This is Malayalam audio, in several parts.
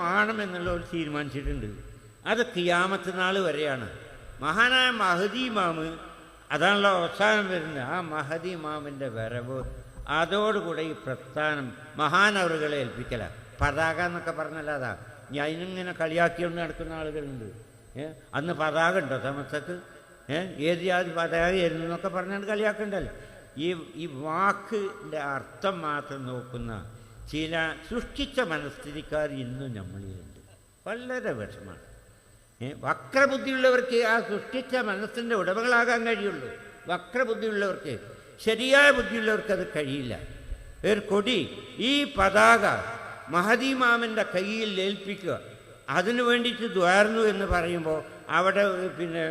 ആണെന്നുള്ള ഒരു തീരുമാനിച്ചിട്ടുണ്ട്. അത് കിയാമത്ത് നാൾ വരെയാണ്. മഹാനായ മഹദി മാമ് അതാണല്ലോ അവസാനം വരുന്നത്. ആ മഹദി മാമിന്റെ വരവ് അതോടുകൂടെ ഈ പ്രസ്ഥാനം മഹാനവറുകളെ ഏൽപ്പിക്കല. പതാക എന്നൊക്കെ പറഞ്ഞല്ല അതാ. ഞാൻ അതിനിങ്ങനെ കളിയാക്കിക്കൊണ്ട് നടക്കുന്ന ആളുകളുണ്ട്. അന്ന് പതാക ഉണ്ടോ സമസ്തക്ക്? ഏത് ജാതി പതാകയായിരുന്നു എന്നൊക്കെ പറഞ്ഞാൽ കളിയാക്കണ്ടല്ലോ. ഈ ഈ വാക്കിന്റെ അർത്ഥം മാത്രം നോക്കുന്ന ചില സൃഷ്ടിച്ച മനസ്ഥിതിക്കാർ ഇന്നും നമ്മളിലുണ്ട് വളരെ വിഷമാണ് വക്രബുദ്ധിയുള്ളവർക്ക് ആ സൃഷ്ടിച്ച മനസ്സിന്റെ ഉടമകളാകാൻ കഴിയുള്ളൂ വക്രബുദ്ധിയുള്ളവർക്ക് ശരിയായ ബുദ്ധിയുള്ളവർക്ക് അത് കഴിയില്ല ഒരു കൊടി ഈ പതാക മഹദീമാമന്റെ കയ്യിൽ ഏൽപ്പിക്കുക അതിനു വേണ്ടിയിട്ട് ദ്വാരുന്നു എന്ന് പറയുമ്പോൾ അവിടെ പിന്നെ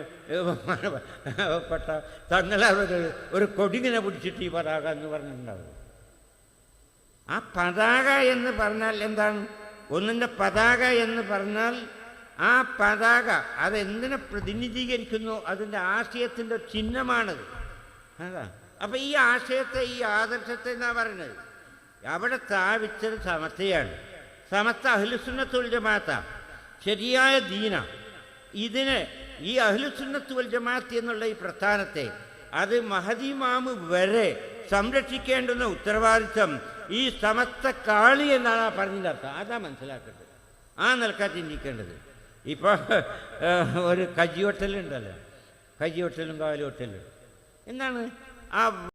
പെട്ട തങ്ങളവർ ഒരു കൊടിങ്ങനെ പിടിച്ചിട്ട് ഈ പതാക എന്ന് പറഞ്ഞിട്ടുണ്ടാവും ആ പതാക എന്ന് പറഞ്ഞാൽ എന്താണ്? ഒന്നിന്റെ പതാക എന്ന് പറഞ്ഞാൽ ആ പതാക അതെന്തിനെ പ്രതിനിധീകരിക്കുന്നു? അതിന്റെ ആശയത്തിന്റെ ചിഹ്നമാണത് അതാ. അപ്പം ഈ ആശയത്തെ ഈ ആദർശത്തെ എന്നാ പറയുന്നത്? അവിടെ സ്ഥാപിച്ചത് സമത്തെയാണ് സമത്ത അഹ്ലുസുന്നത്തുൽ ജമാഅത്ത. ശരിയായ ദീന. ഇതിനെ ഈ അഹ്ലുസുന്നത്തുൽ ജമാഅത്ത് എന്നുള്ള ഈ പ്രസ്ഥാനത്തെ അത് മഹദിമാമ് വരെ സംരക്ഷിക്കേണ്ടുന്ന ഉത്തരവാദിത്വം ഈ സമസ്ത കാളി എന്നാണ് ആ പറഞ്ഞതിന്റെ അർത്ഥം. അതാ മനസ്സിലാക്കേണ്ടത്. ആ നിലക്കാ ചിന്തിക്കേണ്ടത് ഇപ്പോൾ ഒരു കജി ഹോട്ടലുണ്ടല്ലോ. കജി ഹോട്ടലും കാലി ഹോട്ടലും. എന്താണ്? ആ